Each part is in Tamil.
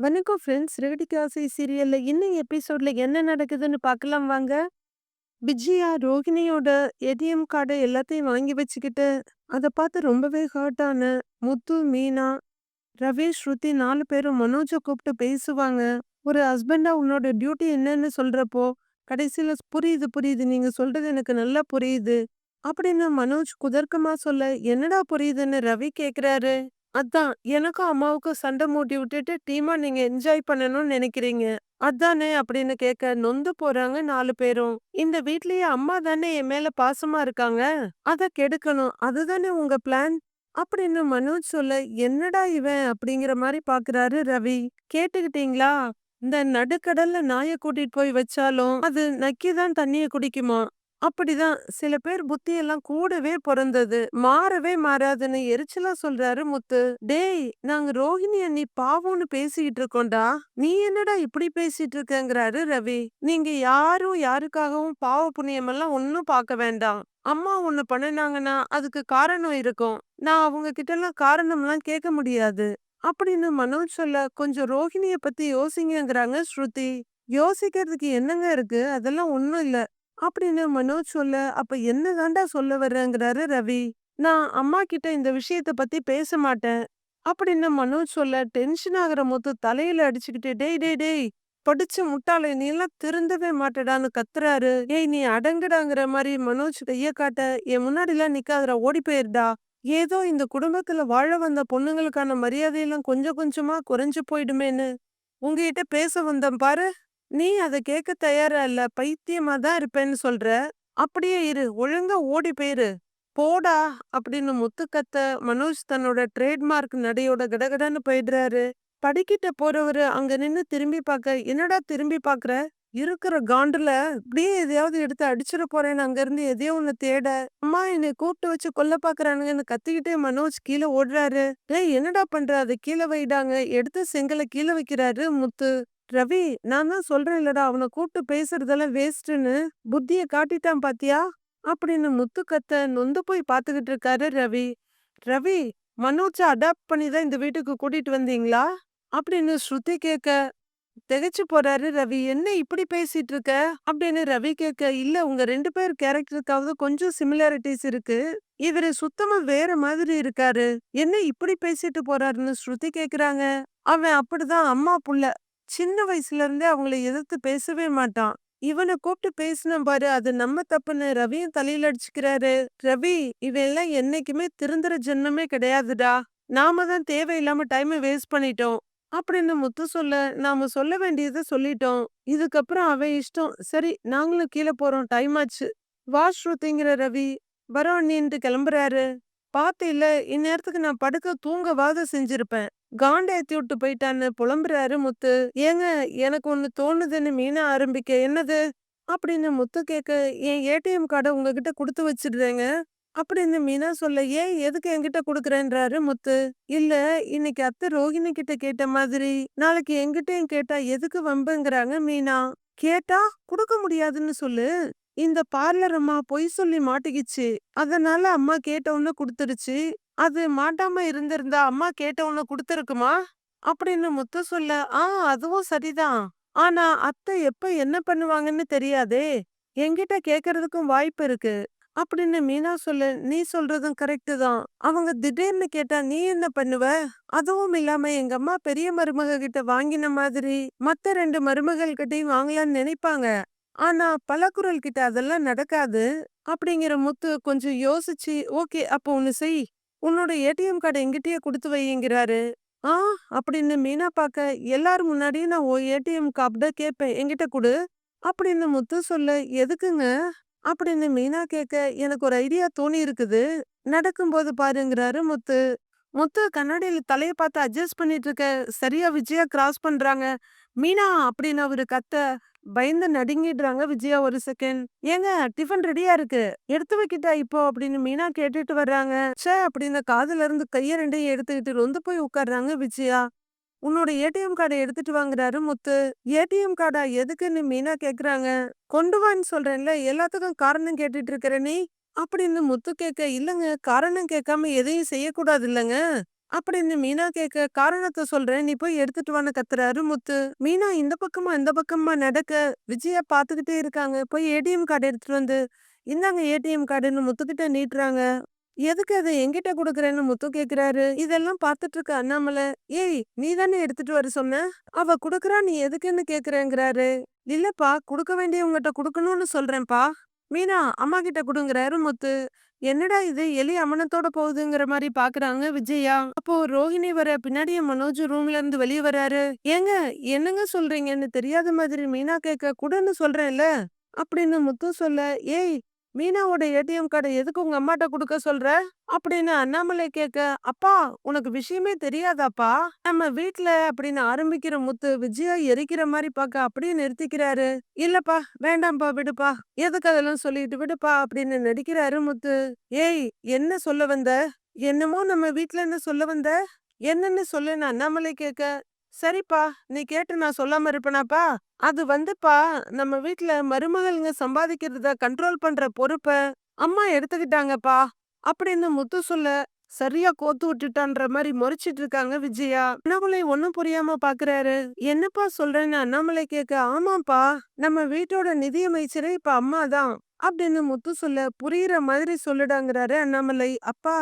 வணக்கம் ஃப்ரெண்ட்ஸ். "ரெவடிக்கு ஆசை" சீரியல்ல இன்னும் எபிசோட்ல என்ன நடக்குதுன்னு பார்க்கலாம் வாங்க. விஜயா ரோகிணியோட ஏடிஎம் கார்டு எல்லாத்தையும் வாங்கி வச்சுக்கிட்டு, அத பார்த்து ரொம்பவே ஹர்ட்டான முத்து, மீனா, ரவி, ஸ்ருதி நாலு பேரும் மனோஜ கூப்பிட்டு பேசுவாங்க. ஒரு ஹஸ்பண்டா உன்னோட டியூட்டி என்னன்னு சொல்றப்போ, கடைசியில "புரியுது, புரியுது. நீங்க சொல்றது எனக்கு நல்லா புரியுது." அப்படின்னு மனோஜ் குதர்க்கமாக சொல்ல, "என்னடா புரியுதுன்னு?" ரவி கேட்குறாரு. அதான். எனக்கும் அம்மாவுக்கும் சண்டை மூட்டி விட்டுட்டு டீமா நீங்க என்ஜாய் பண்ணணும்னு நினைக்கிறீங்க. அதானே? அப்படின்னு கேட்க நொந்து போறாங்க நாலு பேரும். இந்த வீட்லயே அம்மா தானே என் மேல பாசமா இருக்காங்க? அத கெடுக்கணும். அதுதானே உங்க பிளான்? அப்படின்னு மனோஜ் சொல்ல என்னடா இவன்? அப்படிங்கிற மாதிரி பாக்குறாரு ரவி. கேட்டுக்கிட்டீங்களா? இந்த நடுக்கடல்ல நாயை கூட்டிட்டு போய் வச்சாலும் அது நக்கிதான் தண்ணிய குடிக்குமா? அப்படிதான். சில பேர் புத்தியெல்லாம் கூடவே பிறந்தது. மாறவே மாறாதுன்னு எரிச்சலா சொல்றாரு முத்து. டேய் நாங்க ரோஹிணி அண்ணி பாவம்னு பேசிக்கிட்டு இருக்கோம்டா. நீ என்னடா இப்படி பேசிட்டு இருக்கங்கிறாரு ரவி. நீங்க யாரும் யாருக்காகவும் பாவ புண்ணியம் எல்லாம் ஒன்னும் பார்க்க வேண்டாம். அம்மா ஒண்ணு பண்ணினாங்கன்னா அதுக்கு காரணம் இருக்கும். நான் அவங்க கிட்ட எல்லாம் காரணம்லாம் கேட்க முடியாது. அப்படின்னு மனோஜ் சொல்ல கொஞ்சம் ரோஹிணிய பத்தி யோசிங்கிறாங்க ஸ்ருதி. யோசிக்கிறதுக்கு என்னங்க இருக்கு? அதெல்லாம் ஒன்றும் இல்ல. அப்படின்னு மனோஜ் சொல்ல அப்ப என்ன தாண்டா சொல்ல வர்றேங்கிறாரு ரவி. நான் அம்மா கிட்ட இந்த விஷயத்த பத்தி பேச மாட்டேன். அப்படின்னு மனோஜ் சொல்ல டென்ஷன் ஆகுற மொத்த தலையில அடிச்சுக்கிட்டு டேய் டேய் டேய் படிச்ச முட்டாளை நீ எல்லாம் திருந்தவே மாட்டடான்னு கத்துறாரு. ஏய் நீ அடங்குடாங்கிற மாதிரி மனோஜ் கைய காட்ட என் முன்னாடி எல்லாம் நிக்காதடா ஓடி போயிருடா. ஏதோ இந்த குடும்பத்துல வாழ வந்த பொண்ணுங்களுக்கான மரியாதையெல்லாம் கொஞ்சம் கொஞ்சமா குறைஞ்சு போயிடுமேன்னு. உங்ககிட்ட பேச வந்தேன் பாரு. நீ அத கேட்க தயாரா இல்ல. பைத்தியமா தான் இருப்பேன்னு சொல்ற. அப்படியே இரு. ஒழுங்கா ஓடி போயிரு. போடா! அப்படின்னு முத்துக்கத்த மனோஜ் தன்னோட ட்ரேட்மார்க் நடையோட கடகடன்னு போயிடுறாரு. படிக்கிட்ட போறவரு அங்க நின்னு திரும்பி பார்க்க, "என்னடா திரும்பி பார்க்குற? இருக்கிற காண்டுல இப்படியே எதையாவது எடுத்து அடிச்சிட போறேன்னு அங்கருந்து எதையோ ஒண்ணு தேட, அம்மா என்னை கூப்பிட்டு வச்சு கொல்ல பார்க்குறானுங்கன்னு கத்திக்கிட்டே மனோஜ் கீழ ஓடுறாரு. "டேய் என்னடா பண்ற? அத கீழ வைடாங்க." எடுத்து செங்கல கீழ வைக்கிறாரு முத்து. ரவி நான் தான் சொல்றேன் இல்லடா அவனை கூப்பிட்டு பேசுறதெல்லாம் வேஸ்ட்டுன்னு. புத்திய காட்டிட்டான் பாத்தியா? அப்படின்னு முத்துக்கத்த நொந்து போய் பாத்துக்கிட்டு இருக்காரு ரவி. ரவி மனோஜ அடாப்ட் பண்ணி தான் இந்த வீட்டுக்கு கூட்டிட்டு வந்தீங்களா? அப்படின்னு ஸ்ருதி கேட்க திகைச்சு போறாரு ரவி என்ன இப்படி பேசிட்டு இருக்க? அப்படின்னு ரவி கேட்க இல்ல உங்க ரெண்டு பேர் கேரக்டருக்காவது கொஞ்சம் சிமிலாரிட்டிஸ் இருக்கு. இவரு சுத்தமா வேற மாதிரி இருக்காரு. என்ன இப்படி பேசிட்டு போறாருன்னு ஸ்ருதி கேக்குறாங்க. அவன் அப்படிதான் அம்மா புள்ள. சின்ன வயசுல இருந்தே அவங்கள எதிர்த்து பேசவே மாட்டான். இவனை கூப்பிட்டு பேசின பாரு அது நம்ம தப்புன்னு ரவியும் தலையில அடிச்சுக்கிறாரு. ரவி இவையெல்லாம் என்னைக்குமே திருந்துற ஜென்மமே கிடையாதுடா. நாம தான் தேவையில்லாம டைமை வேஸ்ட் பண்ணிட்டோம். அப்படின்னு முத்து சொல்ல நாம சொல்ல வேண்டியதை சொல்லிட்டோம். இதுக்கப்புறம் அவன் இஷ்டம். சரி நாங்களும் கீழே போறோம். டைம் ஆச்சு. வாஷ்ரூத்திங்கிற ரவி வரோம் நீன்ட்டு கிளம்புறாரு. இல்ல இந்நேரத்துக்கு நான் படுக்க தூங்கவாத செஞ்சிருப்பேன். காண்ட ஏத்தி விட்டு போயிட்டான்னு புலம்புறாரு முத்து. ஏங்க எனக்கு ஒன்று தோணுதுன்னு மீனா ஆரம்பிக்க என்னது? அப்படின்னு முத்து கேட்க என் ஏடிஎம் கார்டை உங்ககிட்ட கொடுத்து வச்சிடுறேங்க. அப்படின்னு மீனா சொல்ல ஏன் எதுக்கு என்கிட்ட கொடுக்குறேன்றாரு முத்து. இல்ல இன்னைக்கு அத்தை ரோஹிணி கிட்ட கேட்ட மாதிரி நாளைக்கு என்கிட்டயும் கேட்டா எதுக்கு வம்புங்கிறாங்க மீனா. கேட்டா குடுக்க முடியாதுன்னு சொல்லு. இந்த பார்லர் அம்மா பொய் சொல்லி மாட்டிக்கிச்சு. அதனால அம்மா கேட்டவுன்னு குடுத்துருச்சு அது மாட்டாம இருந்திருந்தா அம்மா கேட்டவன குடுத்துருக்குமா? அப்படின்னு முத்து சொல்ல ஆ அதுவும் சரிதான். ஆனா அத்தை எப்ப என்ன பண்ணுவாங்கன்னு தெரியாதே. என்கிட்ட கேக்குறதுக்கும் வாய்ப்பு இருக்கு. அப்படின்னு மீனா சொல்லு நீ சொல்றதும் கரெக்டு தான். அவங்க திடீர்னு கேட்டா நீ என்ன பண்ணுவ? அதுவும் இல்லாம எங்க அம்மா பெரிய மருமக கிட்ட வாங்கின மாதிரி மத்த ரெண்டு மருமகள் கிட்டையும் வாங்கலாம்னு நினைப்பாங்க. ஆனா பலக்குரல் கிட்ட அதெல்லாம் நடக்காது. அப்படிங்கிற முத்து கொஞ்சம் யோசிச்சு ஓகே அப்போ ஒன்னு செய். உன்னோட ஏடிஎம் கார்டு எங்கிட்டயே கொடுத்து வைங்கிறாரு ஆ அப்படின்னு மீனா பார்க்க எல்லாரும் முன்னாடியும் நான் ஓ ஏடிஎம் கார்டை கேட்பேன் என்கிட்ட கொடு அப்படின்னு முத்து சொல்ல எதுக்குங்க? அப்படின்னு மீனா கேட்க எனக்கு ஒரு ஐடியா தோணி இருக்குது நடக்கும்போது பாருங்கிறாரு முத்து. முத்து கண்ணாடியில தலையை பார்த்து அட்ஜஸ்ட் பண்ணிட்டு இருக்க சரியா விஜயா கிராஸ் பண்றாங்க. மீனா அப்படின்னு அவரு கத்த பயந்து நடுங்கிடுறாங்க விஜயா ஒரு செகண்ட் ஏங்க டிஃபன் ரெடியா இருக்கு? எடுத்து வைக்கிட்டா இப்போ? அப்படின்னு மீனா கேட்டுட்டு வர்றாங்க. சே அப்படின்னு காதுல இருந்து கைய ரெண்டையும் எடுத்துக்கிட்டு ரொந்து போய் உட்கார்றாங்க விஜயா. உன்னோட ஏடிஎம் கார்டை எடுத்துட்டு வாங்குறாரு முத்து. ஏடிஎம் கார்டா? எதுக்குன்னு மீனா கேக்குறாங்க. கொண்டு வான்னு சொல்றேன்ல எல்லாத்துக்கும் காரணம் கேட்டுட்டு இருக்கிற நீ? அப்படின்னு முத்து கேட்க இல்லங்க காரணம் கேட்காம எதையும் செய்யக்கூடாது இல்லங்க. அப்படின்னு மீனா கேட்க காரணத்தை சொல்றேன். நீ போய் எடுத்துட்டு வான்னு கத்துறாரு முத்து. மீனா இந்த பக்கமா இந்த பக்கமா நடக்க விஜய பாத்துக்கிட்டே இருக்காங்க. போய் ஏடிஎம் கார்டு எடுத்துட்டு வந்து இந்தாங்க ஏடிஎம் கார்டுன்னு முத்துக்கிட்ட நீட்டுறாங்க. எதுக்கு அதை என்கிட்ட கொடுக்குறேன்னு முத்து கேக்குறாரு. இதெல்லாம் பார்த்துட்டு இருக்க அண்ணாமலை ஏய் நீ தானே எடுத்துட்டு வர சொன்ன? அவ குடுக்குறா நீ எதுக்குன்னு கேக்குறேங்கிறாரு. இல்லப்பா கொடுக்க வேண்டியவங்ககிட்ட கொடுக்கணும்னு சொல்றேன்ப்பா. மீனா அம்மா கிட்ட குடுங்குறாரு முத்து. என்னடா இது? எலி அமனத்தோட போகுதுங்கிற மாதிரி பாக்குறாங்க விஜயா. அப்போ ரோஹிணி வர பின்னாடியே மனோஜ் ரூம்ல இருந்து வெளியே வராரு. ஏங்க என்னங்க சொல்றீங்கன்னு தெரியாத மாதிரி மீனா கேட்க கூடன்னு சொல்றேன்ல? அப்படின்னு முத்து சொல்ல ஏய் மீனாவோட ஏடிஎம் கார்டை எதுக்கு உங்க அம்மாட்ட கொடுக்க சொல்ற? அப்படின்னு அண்ணாமலை கேட்க அப்பா உனக்கு விஷயமே தெரியாதாப்பா? நம்ம வீட்டுல அப்படின்னு ஆரம்பிக்கிற முத்து விஜயா எரிக்கிற மாதிரி பார்க்க அப்படியே நிறுத்திக்கிறாரு. இல்லப்பா வேண்டாம்ப்பா விடுப்பா. எதுக்கு அதெல்லாம் சொல்லிட்டு விடுப்பா? அப்படின்னு நடிக்கிறாரு முத்து. ஏய் என்ன சொல்ல வந்த? என்னமோ நம்ம வீட்ல என்ன சொல்ல வந்த? என்னன்னு சொல்லுன்னு அண்ணாமலை கேட்க சரிப்பா நீ கேட்டு நான் சொல்லாம இருப்பேனாப்பா. அது வந்துப்பா நம்ம வீட்ல மருமகள்ங்க சம்பாதிக்கிறத கண்ட்ரோல் பண்ற பொறுப்ப அம்மா எடுத்துக்கிட்டாங்கப்பா. அப்படின்னு முத்து சொல்ல சரியா கோத்து விட்டுட்டான்ற மாதிரி முறைச்சிட்டு இருக்காங்க விஜயா. அண்ணாமலை ஒன்னும் புரியாம பாக்குறாரு. என்னப்பா சொல்றேன்னு அண்ணாமலை கேட்க ஆமாப்பா நம்ம வீட்டோட நிதியமைச்சரே இப்ப அம்மா தான். அப்படின்னு முத்து சொல்ல புரியுற மாதிரி சொல்லிடாங்கிறாரு அண்ணாமலை. அப்பா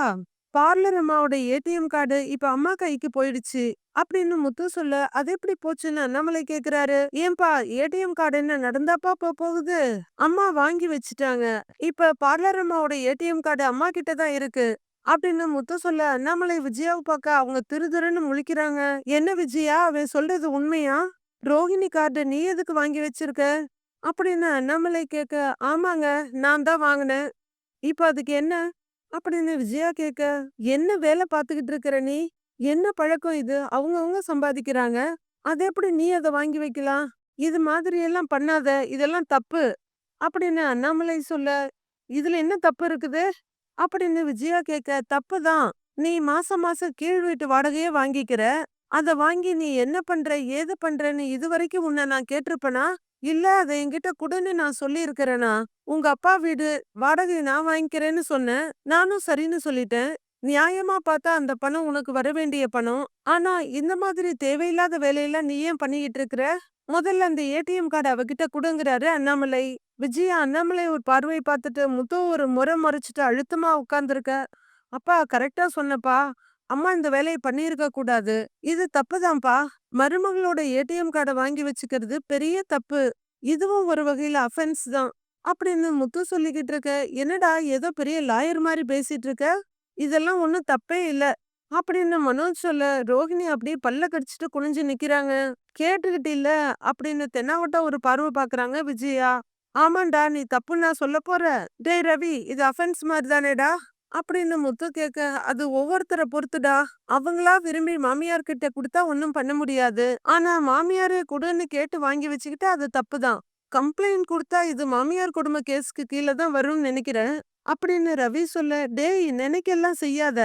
பார்லர் அம்மாவோட ஏடிஎம் கார்டு இப்ப அம்மா கைக்கு போயிடுச்சு அப்படின்னு முத்து சொல்ல அது எப்படி போச்சுன்னு அண்ணாமலை கேக்குறாரு. ஏன்பா ஏடிஎம் கார்டு என்ன நடந்தாப்பா போ போகுது? அம்மா வாங்கி வச்சுட்டாங்க. இப்ப பார்லர் அம்மாவோட ஏடிஎம் கார்டு அம்மா கிட்ட தான் இருக்கு அப்படின்னு முத்து சொல்ல அண்ணாமலை விஜயாவை பார்க்க அவங்க திருதுருன்னு முழிக்கிறாங்க. என்ன விஜயா அவன் சொல்றது உண்மையா? ரோஹிணி கார்டு நீ எதுக்கு வாங்கி வச்சிருக்க? அப்படின்னு அண்ணாமலை கேட்க ஆமாங்க நான் தான் வாங்கினேன். இப்ப அதுக்கு என்ன? அப்படின்னு விஜயா கேட்க என்ன வேலை பார்த்துக்கிட்டு இருக்கிற நீ? என்ன பழக்கம் இது? அவங்கவங்க சம்பாதிக்கிறாங்க. அது எப்படி நீ அதை வாங்கி வைக்கலாம்? இது மாதிரி எல்லாம் பண்ணாத. இதெல்லாம் தப்பு. அப்படின்னு அண்ணாமலை சொல்ல இதுல என்ன தப்பு இருக்குது? அப்படின்னு விஜயா கேட்க தப்பு தான். நீ மாசம் மாசம் கீழ் வீட்டு வாடகையே வாங்கிக்கிற. அத வாங்கி நீ என்ன பண்ற? ஏது பண்றன்னு இது வரைக்கும் உன்னை நான் கேட்டிருப்பனா? இல்ல அதை என்கிட்ட குடுன்னு நான் சொல்லி இருக்கிறேனா உங்க அப்பா வீடு வாடகை நான் வாங்கிக்கிறேன்னு சொன்னேன் நானும் சரின்னு சொல்லிட்டேன். நியாயமா பார்த்தா அந்த பணம் உனக்கு வர வேண்டிய பணம். ஆனா இந்த மாதிரி தேவையில்லாத வேலையெல்லாம் நீ ஏன் பண்ணிக்கிட்டு இருக்கிற? முதல்ல அந்த ஏடிஎம் கார்டு அவகிட்ட குடுங்கிறாரு அண்ணாமலை. விஜயா அண்ணாமலை ஒரு பார்வை பார்த்துட்டு முத்து ஒரு முறை முறைச்சிட்டு அழுத்தமா உட்கார்ந்துருக்க. அப்பா கரெக்டா சொன்னப்பா. அம்மா இந்த வேலையை பண்ணியிருக்க கூடாது. இது தப்புதான்ப்பா. மருமகளோட ஏடிஎம் கார்டை வாங்கி வச்சுக்கிறது பெரிய தப்பு. இதுவும் ஒரு வகையில அஃபென்ஸ் தான். அப்படின்னு முத்து சொல்லிக்கிட்டு இருக்க என்னடா ஏதோ பெரிய லாயர் மாதிரி பேசிட்டு இருக்க இதெல்லாம் ஒண்ணும் தப்பே இல்ல. அப்படின்னு மனோஜ் சொல்ல ரோஹிணி அப்படியே பல்ல கடிச்சிட்டு குனிஞ்சு நிக்கிறாங்க. கேட்டுக்கிட்டு இல்ல. அப்படின்னு தென்னாவட்டா ஒரு பார்வை பாக்குறாங்க விஜயா. ஆமாண்டா நீ தப்புன்னா சொல்ல போற டேய் ரவி இது அஃபென்ஸ் மாதிரி தானேடா அப்படின்னு முத்து கேட்க அது ஒவ்வொருத்தரை பொறுத்துடா. அவங்களா விரும்பி மாமியார் கிட்ட கொடுத்தா ஒன்னும் பண்ண முடியாது. ஆனா மாமியாரே கொடுன்னு கேட்டு வாங்கி வச்சுக்கிட்டு அது தப்புதான். கம்ப்ளைண்ட் கொடுத்தா இது மாமியார் குடும்ப கேஸ்க்கு கீழே தான் வரும்னு நினைக்கிறேன். அப்படின்னு ரவி சொல்ல டேய் நினைக்கெல்லாம் செய்யாத.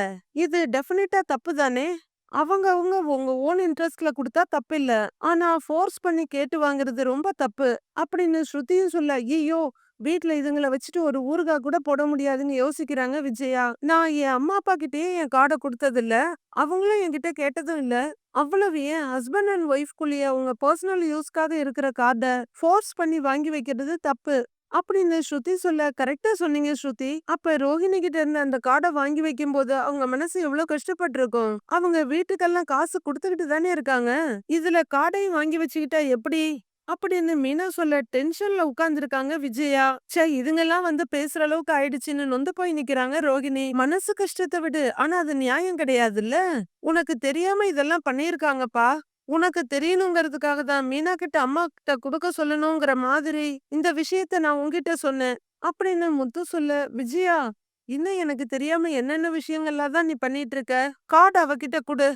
இது டெஃபினட்டா தப்பு தானே அவங்க அவங்க உங்க ஓன் இன்ட்ரெஸ்ட்ல கொடுத்தா இல்ல ஆனா ஃபோர்ஸ் பண்ணி கேட்டு வாங்குறது ரொம்ப தப்பு. அப்படின்னு ஸ்ருதியும் சொல்ல ஐயோ வீட்டுல இதுங்கள வச்சுட்டு ஒரு ஊறுகா கூட போட முடியாதுன்னு யோசிக்கிறாங்க விஜயா. நான் என் அம்மா அப்பா கிட்டயே என் கார்டை கொடுத்தது இல்ல அவங்களும் என்கிட்ட கேட்டதும் இல்ல. அவ்வளவு ஏன் ஹஸ்பண்ட் அண்ட் ஒய்ஃப்குள்ளேயே அவங்க பர்சனல் யூஸ்க்காக இருக்கிற கார்டை ஃபோர்ஸ் பண்ணி வாங்கி வைக்கிறது தப்பு. அப்படின்னு ஸ்ருதி சொல்ல கரெக்டா சொன்னீங்க ஸ்ருதி. அப்ப ரோஹிணி கிட்ட இருந்து அந்த கார்டை வாங்கி வைக்கும் போது அவங்க மனசு எவ்வளவு கஷ்டப்பட்டிருக்கும்? அவங்க வீட்டுக்கெல்லாம் காசு கொடுத்துக்கிட்டு தானே இருக்காங்க? இதுல கார்டையும் வாங்கி வச்சுக்கிட்டா எப்படி? அப்படின்னு மீனா சொல்ல டென்ஷன்ல உட்கார்ந்துருக்காங்க விஜயா. ச்சே! இதுங்கெல்லாம் வந்து பேசுற அளவுக்கு ஆயிடுச்சுன்னு நொந்து போய் நிக்கிறாங்க ரோகிணி மனசு கஷ்டத்தை விடு. ஆனா அது நியாயம் கிடையாதுல்ல. உனக்கு தெரியாம இதெல்லாம் பண்ணிருக்காங்கப்பா உனக்கு தெரியணுங்கிறதுக்காக தான் மீனா கிட்ட அம்மா கிட்ட கொடுக்க சொல்லணுங்கிற மாதிரி இந்த விஷயத்த நான் உங்ககிட்ட சொன்னேன். அப்படின்னு முத்து சொல்ல விஜயா இன்னும் எனக்கு தெரியாம என்னென்ன விஷயங்கள்லாம் தான் நீ பண்ணிட்டு இருக்க? கார்டு அவகிட்ட கொடு.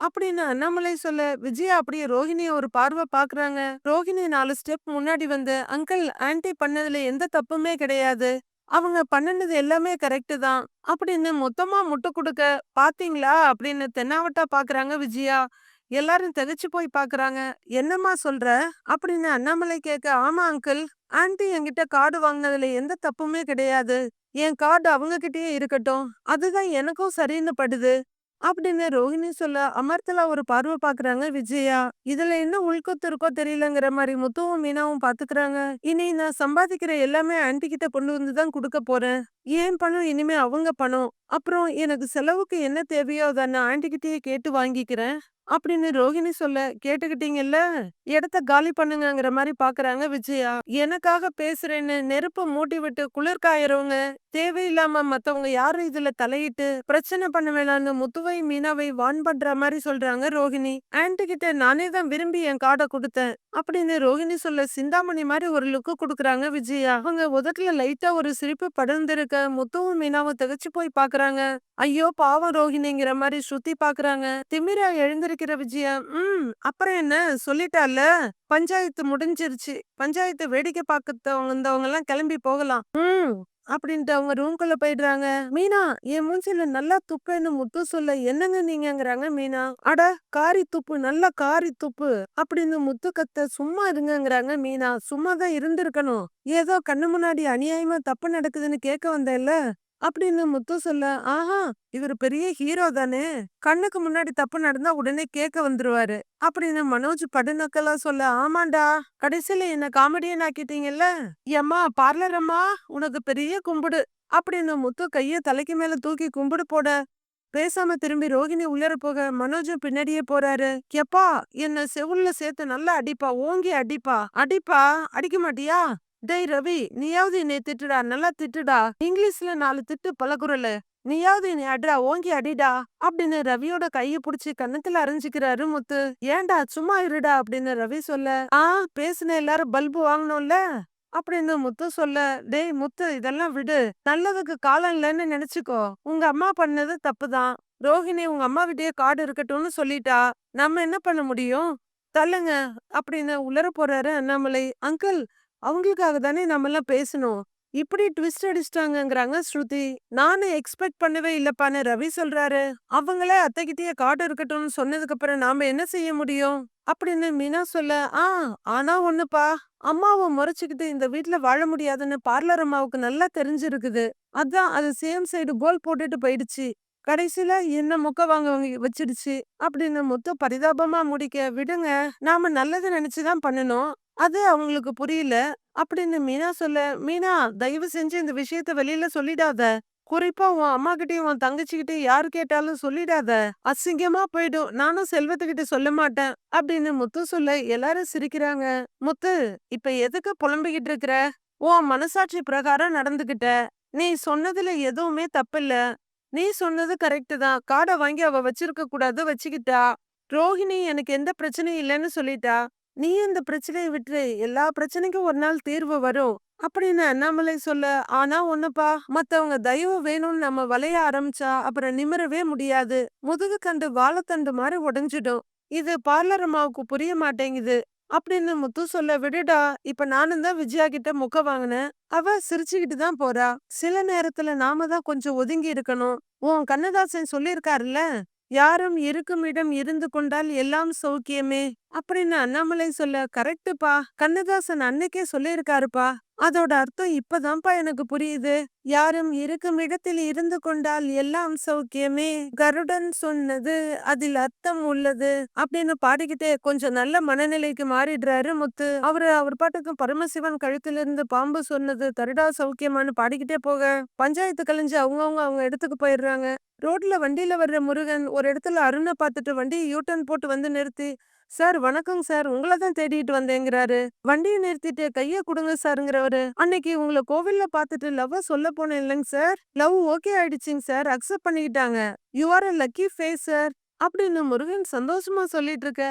அப்படின்னு அண்ணாமலை சொல்ல விஜயா அப்படியே ரோஹிணிய ஒரு பார்வை பாக்குறாங்க. ரோஹிணி நாலு ஸ்டெப் முன்னாடி வந்து அங்கிள் ஆன்ட்டி பண்ணதுல எந்த தப்புமே கிடையாது. அவங்க பண்ணுனது எல்லாமே கரெக்ட் தான். அப்படின்னு மொத்தமா முட்டை கொடுக்க பாத்தீங்களா? அப்படின்னு தென்னாவட்டா பாக்குறாங்க விஜயா. எல்லாரும் திகைச்சு போய் பாக்குறாங்க. என்னம்மா சொல்ற? அப்படின்னு அண்ணாமலை கேட்க ஆமா அங்கிள். ஆன்ட்டி என்கிட்ட கார்டு வாங்கினதுல எந்த தப்புமே கிடையாது. என் கார்டு அவங்க கிட்டயே இருக்கட்டும். அதுதான் எனக்கும் சரின்னு படுது. அப்படின்னு ரோஹிணி சொல்ல அமர்த்தலா ஒரு பார்வை பாக்குறாங்க விஜயா? இதுல என்ன உள்கொத்து இருக்கோ தெரியலங்கிற மாதிரி முத்துவும் மீனாவும் பாத்துக்கிறாங்க இனி நான் சம்பாதிக்கிற எல்லாமே ஆன்டி கிட்ட கொண்டு வந்து தான் கொடுக்க போறேன். ஏன் பணம்? இனிமே அவங்க பணம். அப்புறம் எனக்கு செலவுக்கு என்ன தேவையோ அதை நான் ஆண்டிகிட்டயே கேட்டு வாங்கிக்கிறேன். அப்படின்னு ரோஹிணி சொல்ல கேட்டுக்கிட்டீங்கல்ல? இடத்த காலி பண்ணுங்கங்கிற மாதிரி பாக்குறாங்க விஜயா. எனக்காக பேசுறேன்னு நெருப்பு மூட்டி விட்டு குளிர் காயறவங்க தேவையில்லாம மத்தவங்க யாரும் இதுல தலையிட்டு பிரச்சனை பண்ண வேணாம்னு முத்துவை மீனாவை வான் பண்ற மாதிரி சொல்றாங்க ரோஹிணி ஆன்டி கிட்ட நானே தான் விரும்பி என் கார்டை கொடுத்தேன் அப்படின்னு ரோஹிணி சொல்ல சிந்தாமணி மாதிரி ஒரு லுக்கு கொடுக்குறாங்க விஜயா. அவங்க உதட்டுல லைட்டா ஒரு சிரிப்பு படர்ந்திருக்க. முத்துவும் மீனாவும் திகச்சு போய் பாக்குறாங்க. ஐயோ! பாவம் ரோஹிணிங்கிற மாதிரி சுத்தி பாக்குறாங்க. திமிரா எழுந்திருக்கிற விஜயா உம் அப்புறம் என்ன? சொல்லிட்டால? பஞ்சாயத்து முடிஞ்சிருச்சு. பஞ்சாயத்து வேடிக்கை பார்க்க வந்தவங்க எல்லாம் கிளம்பி போகலாம். உம் அப்படின்ட்டு அவங்க ரூம்குள்ள போயிடுறாங்க. மீனா என் மூஞ்சில நல்லா துப்புன்னு முத்து சொல்ல என்னங்க நீங்கங்கிறாங்க மீனா? அட காரி துப்பு நல்லா காரி துப்பு அப்படின்னு முத்து கத்த சும்மா இருங்கங்கிறாங்க மீனா சும்மா தான் இருந்திருக்கணும். ஏதோ கண்ணு முன்னாடி அநியாயமா தப்பு நடக்குதுன்னு கேட்க வந்தேல்ல? அப்படின்னு முத்து சொல்ல ஆஹா இவர் பெரிய ஹீரோ தானே கண்ணுக்கு முன்னாடி தப்பு நடந்தா உடனே கேட்க வந்துருவாரு அப்படின்னு மனோஜ் படுநக்கலா சொல்ல ஆமாண்டா கடைசியில என்ன காமெடியன் ஆக்கிட்டீங்கல்ல? ஏம்மா பார்லர் அம்மா உனக்கு பெரிய கும்பிடு அப்படின்னு முத்து கைய தலைக்கு மேல தூக்கி கும்பிடு போட பேசாம திரும்பி ரோகிணி உள்ளர போக மனோஜும் பின்னாடியே போறாரு எப்பா என்ன செவுல்ல சேர்த்து நல்லா அடிப்பா ஓங்கி அடிப்பா அடிப்பா அடிக்க மாட்டியா? டேய் ரவி நீயாவது என்னை திட்டுடா நல்லா திட்டுடா. இங்கிலீஷ்ல நாலு திட்டு பழகுறல நீயாவது என்னை அட்ரா ஓங்கி அடிடா. அப்படின்னு ரவியோட கைய புடிச்சு கன்னத்துல அரைஞ்சுக்கிறாரு முத்து. ஏன்டா சும்மா இருடா அப்படின்னு ரவி சொல்ல. ஆ பேசுன எல்லாரும் பல்பு வாங்கணும்ல? அப்படின்னு முத்து சொல்ல. டேய் முத்து இதெல்லாம் விடு. நல்லதுக்கு காலம் இல்லைன்னு நினைச்சுக்கோ. உங்க அம்மா பண்ணது தப்புதான் ரோஹிணி உங்க அம்மா வீட்டையே காடு இருக்கட்டும்னு சொல்லிட்டா. நம்ம என்ன பண்ண முடியும்? தள்ளுங்க அப்படின்னு உளர போறாரு அண்ணாமலை. அங்கிள் அவங்களுக்காக தானே நம்மெல்லாம் பேசணும். இப்படி ட்விஸ்ட் அடிச்சிட்டாங்கங்கறாங்க ஸ்ருதி. நானும் எக்ஸ்பெக்ட் பண்ணவே இல்லப்பான்னு ரவி சொல்றாரு. அவங்களே அத்தைகிட்டயே காட்டு இருக்கட்டும்னு சொன்னதுக்கு அப்புறம் நாம என்ன செய்ய முடியும்? அப்படின்னு மீனா சொல்ல ஆ ஆனா ஒண்ணுப்பா. அம்மாவை முறைச்சுக்கிட்டு இந்த வீட்ல வாழ முடியாதுன்னு பார்லர் அம்மாவுக்கு நல்லா தெரிஞ்சிருக்குது. அதான் அது சேம் சைடு கோல் போட்டுட்டு போயிடுச்சு. கடைசியில என்ன முக்க வாங்க வச்சிடுச்சு. அப்படின்னு முத்து பரிதாபமா முடிக்க விடுங்க. நாம நல்லது நினைச்சுதான் பண்ணணும். அது அவங்களுக்கு புரியல. அப்படின்னு மீனா சொல்ல மீனா தயவு செஞ்சு இந்த விஷயத்த வெளியில சொல்லிடாத. குறிப்பா உன் அம்மா கிட்டயும் உன் தங்கச்சிகிட்டயும் யாரு கேட்டாலும் சொல்லிடாத. அசிங்கமா போயிடும். நானும் செல்வத்துக்கிட்ட சொல்ல மாட்டேன். அப்படின்னு முத்து சொல்ல எல்லாரும் சிரிக்கிறாங்க. முத்து இப்ப எதுக்கு புலம்பிக்கிட்டு இருக்கிற? உன் மனசாட்சி பிரகாரம் நடந்துகிட்ட. நீ சொன்னதுல எதுவுமே தப்பில்ல. நீ சொன்னது கரெக்ட் தான். காடை வாங்கி அவ வச்சிருக்க கூடாது வச்சுக்கிட்டா. ரோஹிணி எனக்கு எந்த பிரச்சனையும் இல்லைன்னு சொல்லிட்டா. நீ இந்த பிரச்சனையை விட்டுரு. எல்லா பிரச்சனைக்கும் ஒரு நாள் தீர்வு வரும். அப்படின்னு அண்ணாமலை சொல்ல ஆனா ஒண்ணுப்பா மத்தவங்க தயவு வேணும்னு நம்ம வளைய ஆரம்பிச்சா அப்புறம் நிமிரவே முடியாது. முதுகு கண்டு வாழைத்தண்டு மாதிரி உடைஞ்சிடும். இது பார்லர் அம்மாவுக்கு புரிய மாட்டேங்குது. அப்படின்னு முத்து சொல்ல விடுடா இப்ப நானும் தான் விஜயா கிட்ட முக்க வாங்கினேன். அவ சிரிச்சுக்கிட்டு தான் போறா. சில நேரத்துல நாம தான் கொஞ்சம் ஒதுங்கி இருக்கணும். உன் கண்ணதாசன் சொல்லியிருக்காருல்ல? யாரும் இருக்கும் இடம் இருந்து கொண்டால் எல்லாம் சௌக்கியமே? அப்படின்னு அண்ணாமலை சொல்ல கரெக்டுப்பா கண்ணதாசன் அன்னைக்கே சொல்லியிருக்காருப்பா. அதோட அர்த்தம் இப்பதான்ப்பா எனக்கு புரியுது. யாரும் இருக்கும் இடத்தில் இருந்து கொண்டால் எல்லாம் சௌக்கியமே? கருடன் சொன்னது அதில் அர்த்தம் உள்ளது அப்படின்னு பாடிக்கிட்டே கொஞ்சம் நல்ல மனநிலைக்கு மாறிடுறாரு முத்து. அவரு அவர் பாட்டுக்கும் பரமசிவன் கழுத்திலிருந்து பாம்பு சொன்னது தருடா சௌக்கியமானு பாடிக்கிட்டே போக பஞ்சாயத்து கழிஞ்சு அவங்கவுங்க அவங்க இடத்துக்கு போயிடுறாங்க. ரோட்ல வண்டியில வர்ற முருகன் ஒரு இடத்துல அருணை பார்த்துட்டு வண்டியை யூட்டர்ன் போட்டு வந்து நிறுத்தி சார் வணக்கங்க சார் உங்களை தான் தேடிட்டு வந்தேங்கிறாரு. வண்டியை நிறுத்திட்டு கைய கொடுங்க சாருங்கிறவரு. அன்னைக்கு உங்களை கோவில்ல பார்த்துட்டு லவ் சொல்ல போனேன் இல்லைங்க சார். லவ் ஓகே ஆயிடுச்சுங்க சார் அக்செப்ட் பண்ணிக்கிட்டாங்க. You are a lucky face sir அப்படின்னு முருகன் சந்தோஷமா சொல்லிட்டு இருக்க.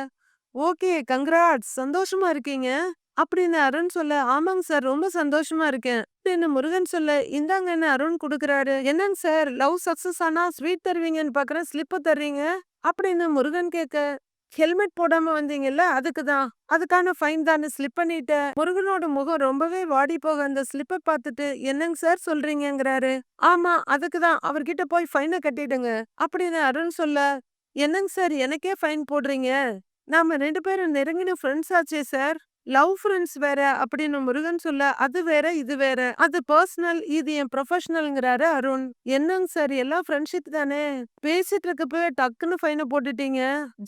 ஓகே கங்க்ராட்ஸ் சந்தோஷமா இருக்கீங்க. அப்படின்னு அருண் சொல்ல ஆமாங்க சார் ரொம்ப சந்தோஷமா இருக்கேன். அப்படின்னு முருகன் சொல்ல இந்தாங்கன்னு அருண் கொடுக்குறாரு. என்னங்க சார் லவ் சக்சஸ் ஆனா ஸ்வீட் தருவீங்கன்னு பாக்குறேன் ஸ்லிப்பை தர்றீங்க? அப்படின்னு முருகன் கேட்க ஹெல்மெட் போடாம வந்தீங்கல்ல அதுக்கு தான். அதுக்கான ஃபைன் தானே ஸ்லிப் பண்ணிட்டேன். முருகனோட முகம் ரொம்பவே வாடி போக அந்த ஸ்லிப்பை பார்த்துட்டு என்னங்க சார் சொல்றீங்கிறாரு ஆமா அதுக்கு தான். அவர்கிட்ட போய் ஃபைனை கட்டிடுங்க. அப்படின்னு அருண் சொல்ல என்னங்க சார் எனக்கே ஃபைன் போடுறீங்க? நாம ரெண்டு பேரும் நெருங்கின ஃப்ரெண்ட்ஸ் ஆச்சே சார். லவ் ஃப்ரெண்ட்ஸ் வேற அப்படின்னு முருகன் சொல்ல, அது வேற, இது வேற. அது பர்சனல், இது என் ப்ரொஃபஷனல்ங்கிறாரு அருண். என்னங்க சார் எல்லாம் ஃப்ரெண்ட்ஷிப் தானே. பேசிட்டு இருக்கப்பவே டக்குன்னு ஃபைனை போட்டுட்டீங்க.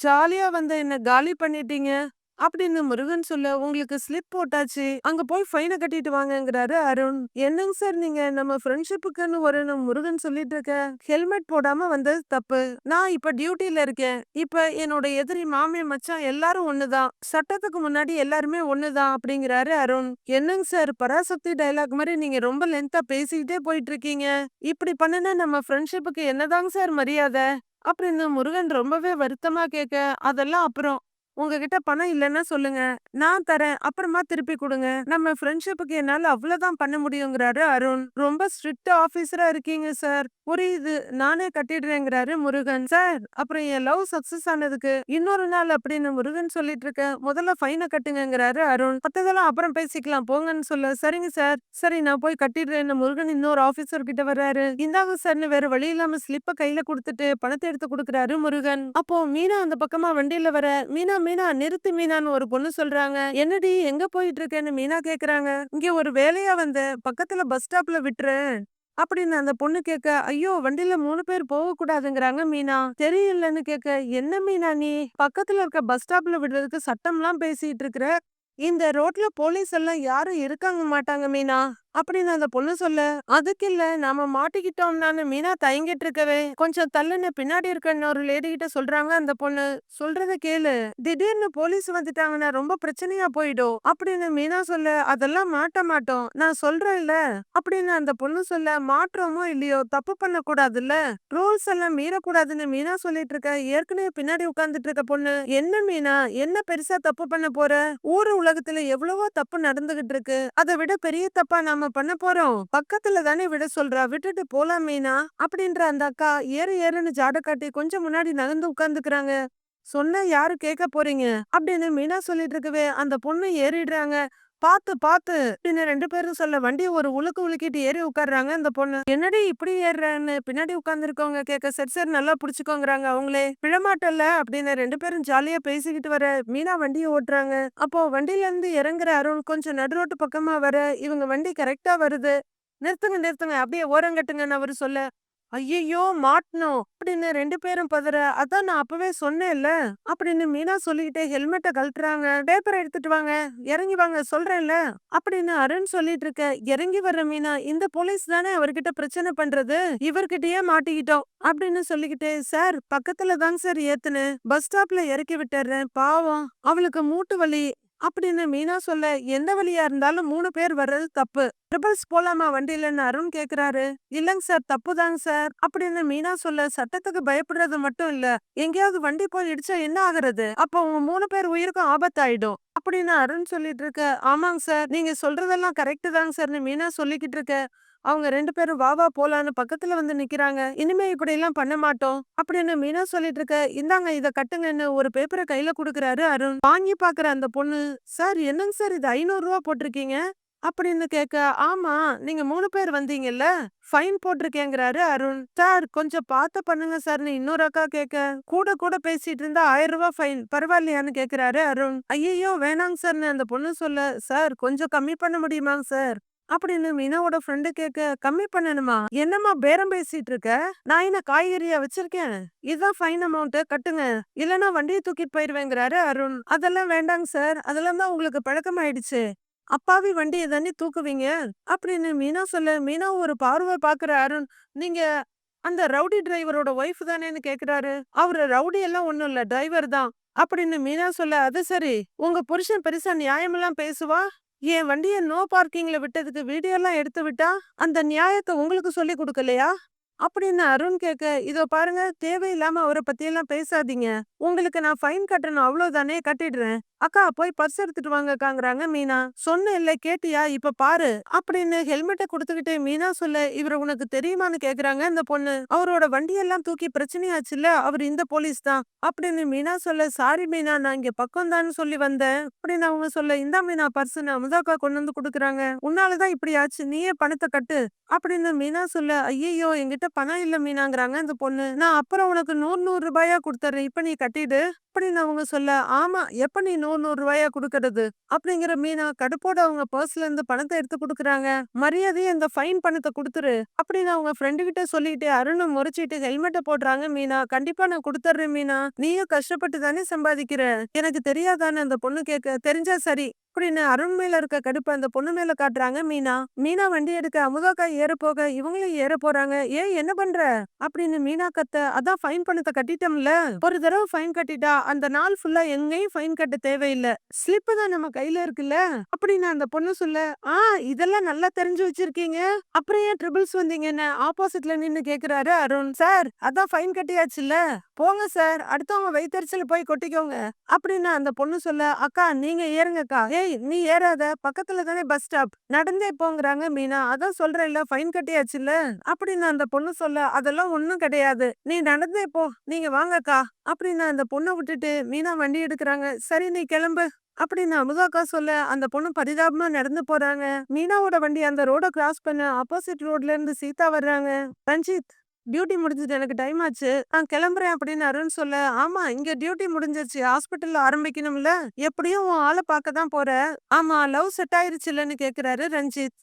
ஜாலியா வந்த என்ன காலி பண்ணிட்டீங்க. அப்படின்னு முருகன் சொல்ல, உங்களுக்கு ஸ்லிப் போட்டாச்சு. அங்க போய் ஃபைனை கட்டிட்டு வாங்கங்கிறாரு அருண். என்னங்க சார் நீங்க நம்ம ஃப்ரெண்ட்ஷிப்புக்குன்னு வரணும் முருகன் சொல்லிட்டு இருக்க. ஹெல்மெட் போடாம வந்தது தப்பு. நான் இப்ப டியூட்டில இருக்கேன். இப்ப என்னோட எதிரி மாமன், மச்சான் எல்லாரும் ஒண்ணுதான். சட்டத்துக்கு முன்னாடி எல்லாருமே ஒண்ணுதான் அப்படிங்கிறாரு அருண். என்னங்க சார் பராசக்தி டைலாக் மாதிரி நீங்க ரொம்ப லென்த்தா பேசிக்கிட்டே போயிட்டு இருக்கீங்க. இப்படி பண்ணுனா நம்ம ஃப்ரெண்ட்ஷிப்புக்கு என்னதாங்க சார் மரியாதை அப்படின்னு முருகன் ரொம்பவே வருத்தமா கேட்க, அதெல்லாம் அப்புறம். உங்ககிட்ட பணம் இல்லைன்னா சொல்லுங்க. நான் தரேன். அப்புறமா திருப்பி கொடுங்க நம்ம ஃப்ரெண்ட்ஷிப்புக்கு என்னால அவ்வளவுதான் பண்ண முடியுங்கிறாரு அருண். ரொம்ப ஸ்ட்ரிக்ட் ஆபீசரா இருக்கீங்க சார். புரியுது. நானே கட்டிடுறேங்கிறாரு முருகன். சார் அப்புறம் என் லவ் சக்சஸ் ஆனதுக்கு இன்னொரு நாள் அப்படின்னு முருகன் சொல்லிட்டு இருக்க, முதல்ல ஃபைனை கட்டுங்கிறாரு அருண். மத்ததெல்லாம் அப்புறம் பேசிக்கலாம் போங்கன்னு சொல்ல, சரிங்க சார். சரி நான் போய் கட்டிடுறேன்னு முருகன் இன்னொரு ஆபீசர் கிட்ட வர்றாரு. இந்தாங்க சார்ன்னு வேற வழி இல்லாம ஸ்லிப்ப கையில கொடுத்துட்டு பணத்தை எடுத்து கொடுக்குறாரு முருகன். அப்போ மீனா அந்த பக்கமா வண்டியில வர, மீனா மீனா நிறுத்து மீனான்னு ஒரு பொண்ணு சொல்றாங்க. என்னடி எங்க போயிட்டு இருக்கேன்னு மீனா கேக்குறாங்க. இங்க ஒரு வேலையா வந்த பக்கத்துல பஸ் ஸ்டாப்ல விட்டுறேன். அப்படின்னு அந்த பொண்ணு கேட்க, ஐயோ வண்டியில மூணு பேர் போகக்கூடாதுங்கிறாங்க மீனா. தெரியலன்னு கேட்க, என்ன மீனா நீ? பக்கத்துல இருக்க பஸ் ஸ்டாப்ல விடுறதுக்கு சட்டம்லாம் பேசிட்டு இருக்கிற. இந்த ரோட்ல போலீஸ் எல்லாம் யாரும் இருக்காங்க மாட்டாங்க மீனா. அப்படின்னு அந்த பொண்ணு சொல்ல, அதுக்கு இல்ல நாம மாட்டிக்கிட்டோம்னான்னு மீனா தயங்கிட்டு இருக்கவே, கொஞ்சம் தள்ளுன்னு பின்னாடி இருக்க இன்னொரு லேடி கிட்ட சொல்றாங்க அந்த பொண்ணு. சொல்றத கேளு. திடீர்னு போலீஸ் வந்துட்டாங்கன்னா ரொம்ப பிரச்சனையா போயிடும். அப்படின்னு மீனா சொல்ல, அதெல்லாம் மாட்ட மாட்டோம். நான் சொல்றேன்ல. அப்படின்னு அந்த பொண்ணு சொல்ல, மாற்றமோ இல்லையோ தப்பு பண்ண கூடாதுல்ல. ரூல்ஸ் எல்லாம் மீறக்கூடாதுன்னு மீனா சொல்லிட்டு இருக்க, ஏற்கனவே பின்னாடி உட்கார்ந்துட்டு இருக்க பொண்ணு, என்ன மீனா என்ன பெருசா தப்பு பண்ண போற? ஊர் உலகத்துல எவ்வளவோ தப்பு நடந்துகிட்டு இருக்கு. அதை விட பெரிய தப்பா நாம பண்ண போறோம். பக்கத்துல தானே விட சொல்றா. விட்டுட்டு போலாம் மீனா. அப்படின்ற அந்த அக்கா ஏறு ஏறுன்னு ஜாட காட்டி கொஞ்சம் முன்னாடி நகர்ந்து உட்கார்ந்துக்கிறாங்க. சொன்ன யாரு கேட்க போறீங்க? அப்படின்னு மீனா சொல்லிட்டு இருக்கவே, அந்த பொண்ணு ஏறிடுறாங்க. பாத்து பாத்து அப்படின்னு ரெண்டு பேரும் சொல்ல வண்டி ஒரு உலுக்கு உழுக்கிட்டு ஏறி உட்கார்றாங்க அந்த பொண்ணு. என்னடி இப்படி ஏறுறன்னு பின்னாடி உட்காந்துருக்கவங்க கேட்க, சரி சரி நல்லா புடிச்சுக்கோங்கிறாங்க அவங்களே. விழமாட்டல்ல அப்படின்னு ரெண்டு பேரும் ஜாலியா பேசிக்கிட்டு வர, மீனா வண்டியை ஓட்டுறாங்க. அப்போ வண்டியில இருந்து இறங்குற அருண் கொஞ்சம் நடு ரோட்டு பக்கமா வர, இவங்க வண்டி கரெக்டா வருது. நிறுத்துங்க நிறுத்துங்க அப்படியே ஓரங்கட்டுங்கன்னு அவர் சொல்ல, ஐயையோ மாட்டணும் அப்படின்னு ரெண்டு பேரும் பதற, அதான் நான் அப்பவே சொன்னேன்ல. அப்படின்னு மீனா சொல்லிக்கிட்டே ஹெல்மெட்டை கழட்டுறாங்க. பேப்பரை எடுத்துட்டு வாங்க. இறங்கி வாங்க சொல்றேன்ல. அப்படின்னு அருண் சொல்லிட்டு இருக்க, இறங்கி வர்ற மீனா, இந்த போலீஸ் தானே அவர்கிட்ட பிரச்சனை பண்றது. இவர்கிட்டயே மாட்டிக்கிட்டோம். அப்படின்னு சொல்லிக்கிட்டே, சார் பக்கத்துல தாங்க சார் ஏத்துனேன். பஸ் ஸ்டாப்ல இறக்கி விட்டுறேன். பாவம் அவளுக்கு மூட்டு வலி. அப்படின்னு மீனா சொல்ல, எந்த வழியா இருந்தாலும் மூணு பேர் வர்றது தப்பு. ட்ரிபிள்ஸ் போலாமா வண்டியிலன்னு அருண் கேக்குறாரு. இல்லங்க சார் தப்புதாங்க சார். அப்படின்னு மீனா சொல்ல, சட்டத்துக்கு பயப்படுறது மட்டும் இல்ல. எங்கேயாவது வண்டி போய் இடிச்சா என்ன ஆகுறது? அப்போ உங்க மூணு பேர் உயிருக்கும் ஆபத்தாயிடும். அப்படின்னு அருண் சொல்லிட்டு இருக்க, ஆமாங்க சார். நீங்க சொல்றதெல்லாம் கரெக்ட் தாங்க சார்ன்னு மீனா சொல்லிக்கிட்டு இருக்க, அவங்க ரெண்டு பேரும் வா வா போலான்னு பக்கத்துல வந்து நிக்கிறாங்க. இனிமே இப்படி எல்லாம் பண்ண மாட்டோம். அப்படின்னு மீனா சொல்லிட்டு இருக்க, இந்தாங்க இத கட்டுங்கன்னு ஒரு பேப்பரை கையில கொடுக்குறாரு அருண். வாங்கி பாக்குற அந்த பொண்ணு, சார் என்னங்க சார் இது ஐநூறு ரூபா போட்டிருக்கீங்க? அப்படின்னு கேட்க, ஆமா நீங்க மூணு பேர் வந்தீங்கல்ல. ஃபைன் போட்டிருக்கேங்கிறாரு அருண். சார் கொஞ்சம் பார்த்து பண்ணுங்க சார்ன்னு இன்னொரு அக்கா கேட்க, கூட கூட பேசிட்டு இருந்தா 1000 ரூபா ஃபைன் பரவாயில்லையான்னு கேக்குறாரு அருண். ஐயையோ வேணாங்க சார்னு அந்த பொண்ணு சொல்ல, சார் கொஞ்சம் கம்மி பண்ண முடியுமாங்க சார்? அப்படின்னு மீனாவோட ஃப்ரெண்டு கேட்க, கம்மி பண்ணணுமா? என்னம்மா பேரம் பேசிட்டு இருக்க? நான் என்ன காய்கறியா வச்சிருக்கேன்? இதுதான் ஃபைன் அமௌண்ட் கட்டுங்க. இல்லைன்னா வண்டியை தூக்கிட்டு போயிருவேங்கிறாரு அருண். அதெல்லாம் வேண்டாங்க சார். அதெல்லாம் தான் உங்களுக்கு பழக்கமாயிடுச்சு. அப்பாவி வண்டியை தானே தூக்குவீங்க. அப்படின்னு மீனா சொல்ல, மீனா ஒரு பார்வை பாக்குற அருண், நீங்க அந்த ரவுடி டிரைவரோட ஒய்ஃப் தானேன்னு கேக்குறாரு. அவரு ரவுடி எல்லாம் ஒண்ணும் இல்ல டிரைவர் தான். அப்படின்னு மீனா சொல்ல, அது சரி. உங்க புருஷன் பெருசா நியாயமெல்லாம் பேசுவா? என் வண்டிய நோ பார்க்கிங்ல விட்டதுக்கு வீடியோலாம் எடுத்து விட்டா, அந்த நியாயத்தை உங்களுக்கு சொல்லி கொடுக்கலையா அப்படின்னு அருண் கேட்க, இதோ பாருங்க தேவையில்லாம அவர பத்தியெல்லாம் பேசாதீங்க. உங்களுக்கு நான் ஃபைன் கட்டணும் அவ்வளவுதானே கட்டிடுறேன். அக்கா போய் பர்ஸ் எடுத்துட்டு வாங்கக்காங்கிறாங்க மீனா. சொன்னேன்ல கேட்டியா இப்ப பாரு. அப்படின்னு ஹெல்மெட்டை கொடுத்துக்கிட்டே மீனா சொல்ல, இவர் உனக்கு தெரியுமான்னு கேக்குறாங்க அந்த பொண்ணு. அவரோட வண்டியெல்லாம் தூக்கி பிரச்சனையாச்சுல்ல அவர் இந்த போலீஸ் தான். அப்படின்னு மீனா சொல்ல, சாரி மீனா நான் இங்க பக்கம் தான் சொல்லி வந்தேன். அப்படின்னு அவங்க சொல்ல, இந்தா மீனா பர்ஸ்ன்னு அமுதாக்கா கொண்டு வந்து கொடுக்குறாங்க உன்னாலதான் இப்படி ஆச்சு. நீயே பணத்தை கட்டு. அப்படின்னு மீனா சொல்ல, ஐயையோ என்கிட்ட பணம் இல்ல மீனாங்கிறாங்க அந்த பொண்ணு. நான் அப்புறம் உனக்கு நூறு நூறு ரூபாயா குடுத்துர்றேன். இப்ப நீ கட்டிடு. அப்படின்னு அவங்க சொல்ல, ஆமா எப்ப நீ நூறு நூறு ரூபாயா குடுக்கறது? அப்படிங்கிற மீனா கடுப்போட அவங்க பர்ஸ்ல இருந்து பணத்தை எடுத்து குடுக்குறாங்க. மரியாதையை இந்த ஃபைன் பணத்தை குடுத்துரு. அப்படின்னு அவங்க ஃப்ரெண்டு கிட்ட சொல்லிட்டு அருணும் முறைச்சிட்டு ஹெல்மெட்ட போடுறாங்க மீனா. கண்டிப்பா நான் குடுத்துர்றேன் மீனா. நீயும் கஷ்டப்பட்டு தானே சம்பாதிக்கிற. எனக்கு தெரியாதான்னு அந்த பொண்ணு கேட்க, தெரிஞ்சா சரி. அப்படின்னு அருண் மேல இருக்க கடுப்பு அந்த பொண்ணு மேல காட்டுறாங்க மீனா. மீனா வண்டி எடுக்க அமுதாக்கா ஏற போக இவங்களும் ஏற போறாங்க. ஏன் என்ன பண்ற? அப்படின்னு மீனா கத்த, அதான் ஃபைன் பணத்தை கட்டிட்டோம்ல. ஒரு தடவை ஃபைன் கட்டிட்டா அந்த நாள் ஃபுல்லா எங்கேயும் ஃபைன் கட்ட தேவையில்லை ஸ்லிப்பு தான் நம்ம கையில இருக்குல்ல. அப்படின்னு அந்த பொண்ணு சொல்ல, ஆ இதெல்லாம் நல்லா தெரிஞ்சு வச்சிருக்கீங்க. அப்புறம் ஏன் ட்ரிபிள்ஸ் வந்தீங்கன்னு ஆப்போசிட்ல நின்னு கேக்குறாரு அருண். சார் அதான் ஃபைன் கட்டியாச்சுல்ல. போங்க சார் அடுத்தவங்க வயித்தெரிச்சல போய் கொட்டிக்கோங்க. அப்படின்னு அந்த பொண்ணு சொல்ல, அக்கா நீங்க ஏறுங்கக்கா. ஏய் நீ ஏறாத பக்கத்துல தானே பஸ் ஸ்டாப். நடந்தே போங்கிறாங்க மீனா. அதான் சொல்றேன்ல ஃபைன் கட்டியாச்சுல்ல. அப்படின்னு அந்த பொண்ணு சொல்ல, அதெல்லாம் ஒண்ணும் கிடையாது. நீ நடந்தே போ. நீங்க வாங்கக்கா. அப்படின்னு அந்த பொண்ணை விட்டுட்டு மீனா வண்டி எடுக்கிறாங்க சரி நீ கிளம்பு. அப்படின்னு அமுதாக்கா சொல்ல அந்த பொண்ணு பரிதாபமா நடந்து போறாங்க. மீனாவோட வண்டி அந்த ரோட கிராஸ் பண்ண ஆப்போசிட் ரோட்ல இருந்து சீதா வர்றாங்க. ரஞ்சித் டியூட்டி முடிஞ்சது எனக்கு டைம் ஆச்சு. நான் கிளம்புறேன் அப்படின்னு அருண் சொல்ல, ஆமா இங்க டியூட்டி முடிஞ்சிருச்சு. ஹாஸ்பிட்டல்ல ஆரம்பிக்கணும்ல. எப்படியும் உன் ஆளை பார்க்க தான் போற. ஆமா லவ் செட் ஆயிருச்சுல்லன்னு கேக்குறாரு ரஞ்சித்.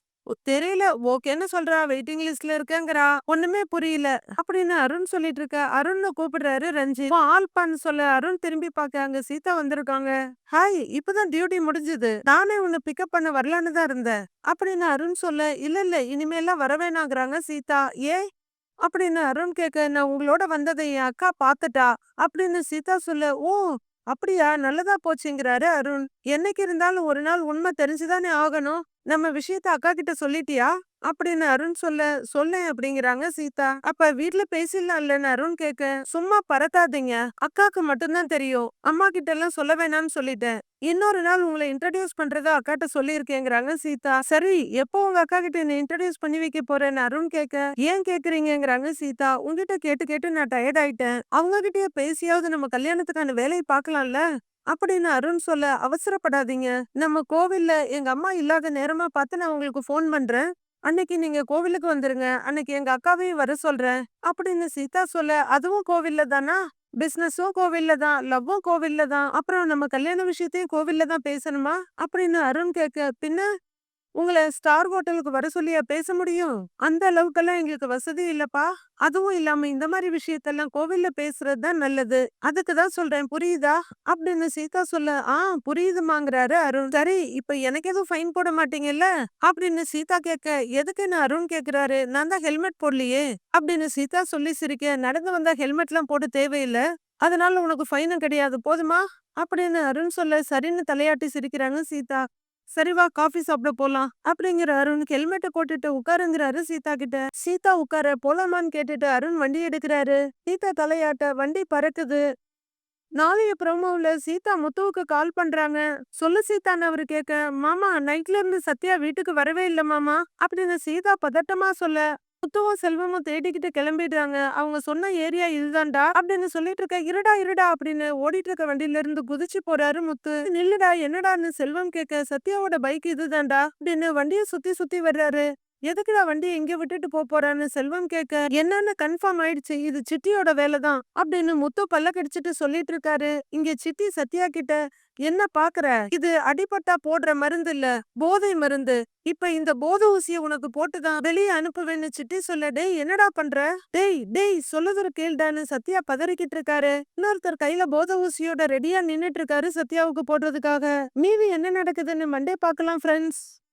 தெரியல. தெரியல ஓகேன்னு சொல்றா. வெயிட்டிங் லிஸ்ட்ல இருக்கேங்கிறா. ஒண்ணுமே புரியல. அப்படின்னு அருண் சொல்லிட்டு இருக்க அருண் கூப்பிடுறாரு ரஞ்சித். உன் ஆள் பான்னு சொல்ல. அருண் திரும்பி பார்க்க அங்க சீதா வந்திருக்காங்க. ஹாய் இப்பதான் டியூட்டி முடிஞ்சது. நானே உன்னை பிக்கப் பண்ண வரலான்னு தான் இருந்தேன். அப்படின்னு அருண் சொல்ல இல்ல இல்ல. இனிமேல்லாம் வரவேணாங்கிறாங்க சீதா. ஏன் அப்படின்னு அருண் கேட்க நான் உங்களோட வந்ததை என் அக்கா பாத்துட்டா அப்படின்னு சீதா சொல்ல ஓ அப்படியா? நல்லதா போச்சுங்கிறாரு அருண். என்னைக்கு இருந்தாலும் ஒரு நாள் உண்மை தெரிஞ்சுதானே ஆகணும். நம்ம விஷயத்த அக்கா கிட்ட சொல்லிட்டியா? அப்படின்னு அருண் சொல்ல சொல்லேன் அப்படிங்கிறாங்க சீதா. அப்ப வீட்ல பேசிடலாம்லன்னு அருண் கேக்க சும்மா பறக்காதீங்க அக்காக்கு மட்டும்தான் தெரியும். அம்மா கிட்ட எல்லாம் சொல்ல வேணாம்னு சொல்லிட்டேன். இன்னொரு நாள் உங்களை இன்ட்ரடியூஸ் பண்றதா அக்காட்ட சொல்லியிருக்கேங்கிறாங்க சீதா. சரி எப்போ உங்க அக்கா கிட்ட என்ன இன்ட்ரடியூஸ் பண்ணி வைக்க போறேன்னு அருண் கேட்க ஏன் கேக்குறீங்கிறாங்க சீதா. உங்ககிட்ட கேட்டு கேட்டு நான் டயர்ட் ஆயிட்டேன். அவங்க கிட்டயே பேசியாவது நம்ம கல்யாணத்துக்கான வேலையை பார்க்கலாம்ல? அப்படின்னு அருண் சொல்ல அவசரப்படாதீங்க. நம்ம கோவில்ல எங்க அம்மா இல்லாத நேரமா பார்த்து நான் உங்களுக்கு ஃபோன் பண்றேன். அன்னைக்கு நீங்க கோவிலுக்கு வந்துருங்க. அன்னைக்கு எங்க அக்காவையும் வர சொல்றேன். அப்படின்னு சீதா சொல்ல அதுவும் கோவில்ல தானா? பிசினஸும் கோவில்ல தான். லவ்வும் கோவில்ல தான். அப்புறம் நம்ம கல்யாண விஷயத்தையும் கோவில்ல தான் பேசணுமா? அப்படின்னு அருண் கேட்க பின்ன? உங்களை ஸ்டார் ஹோட்டலுக்கு வர சொல்லியா பேச முடியும்? அந்த அளவுக்கெல்லாம் எங்களுக்கு வசதி இல்லப்பா. அதுவும் இல்லாம இந்த மாதிரி விஷயத்தெல்லாம் கோவில்ல பேசுறது தான் நல்லது. அதுக்கு தான் சொல்றேன். புரியுதா? அப்படின்னு சீதா சொல்ல ஆ புரியுதுமாங்கிறாரு அருண். சரி இப்ப எனக்கு எதுவும் ஃபைன் போட மாட்டீங்கல்ல? அப்படின்னு சீதா கேட்க எதுக்குன்னு அருண் கேக்குறாரு? நான் தான் ஹெல்மெட் போடலையே. அப்படின்னு சீதா சொல்லி சிரிக்க நடந்து வந்தா ஹெல்மெட்லாம் போட தேவையில்ல. அதனால உனக்கு ஃபைனும் கிடையாது. போதுமா? அப்படின்னு அருண் சொல்ல சரின்னு தலையாட்டி சிரிக்கிறாங்க சீதா. சரிவா காஃபி சாப்பிட போலாம் அப்படிங்கிற அருண் ஹெல்மெட்டை போட்டுட்டு உட்காருங்கிறாரு சீதா கிட்ட. சீதா உட்கார போலாமான்னு கேட்டுட்டு அருண் வண்டி எடுக்கிறாரு. சீதா தலையாட்ட வண்டி பறக்குது. நாளைய ப்ரோமோவுல சீதா முத்துவுக்கு கால் பண்றாங்க. சொல்லு சீதான்னு அவர் கேட்க மாமா நைட்ல இருந்து சத்யா வீட்டுக்கு வரவே இல்ல மாமா அப்படின்னு சீதா பதட்டமா சொல்ல. முத்துவும் செல்வமும் தேடிக்கிட்டு கிளம்பிடுறாங்க. அவங்க சொன்ன ஏரியா இதுதான்டா அப்படின்னு சொல்லிட்டு இருக்க இருடா இருடா அப்படின்னு ஓடிட்டு இருக்க வண்டியில இருந்து குதிச்சு போறாரு முத்து. நில்லுடா என்னடான்னு செல்வம் கேட்க சத்யாவோட பைக் இதுதான்டா அப்படின்னு வண்டியை சுத்தி சுத்தி வர்றாரு. எதுக்குடா வண்டி எங்க விட்டுட்டு போக போறான்னு செல்வம் கேட்க என்னன்னு கன்ஃபார்ம் ஆயிடுச்சு இது சிட்டியோட வேலை தான் அப்படின்னு முத்து பல்ல கடிச்சிட்டு சொல்லிட்டு இருக்காரு. இங்க சிட்டி சத்யா கிட்ட என்ன பாக்குற? இது அடிபட்டா போடுற மருந்து இல்ல போதை மருந்து. இப்ப இந்த போதை ஊசிய உனக்கு போட்டுதான் வெளியே அனுப்புவேன்னு சிட்டி சொல்ல டேய் என்னடா பண்ற? டேய் டேய் சொல்லுதொரு கேள்டான்னு சத்யா பதறிக்கிட்டு இருக்காரு. இன்னொருத்தர் கையில போதை ஊசியோட ரெடியா நின்னுட்டு இருக்காரு சத்யாவுக்கு போடுறதுக்காக. மீதி என்ன நடக்குதுன்னு மண்டே பாக்கலாம் ஃப்ரெண்ட்ஸ்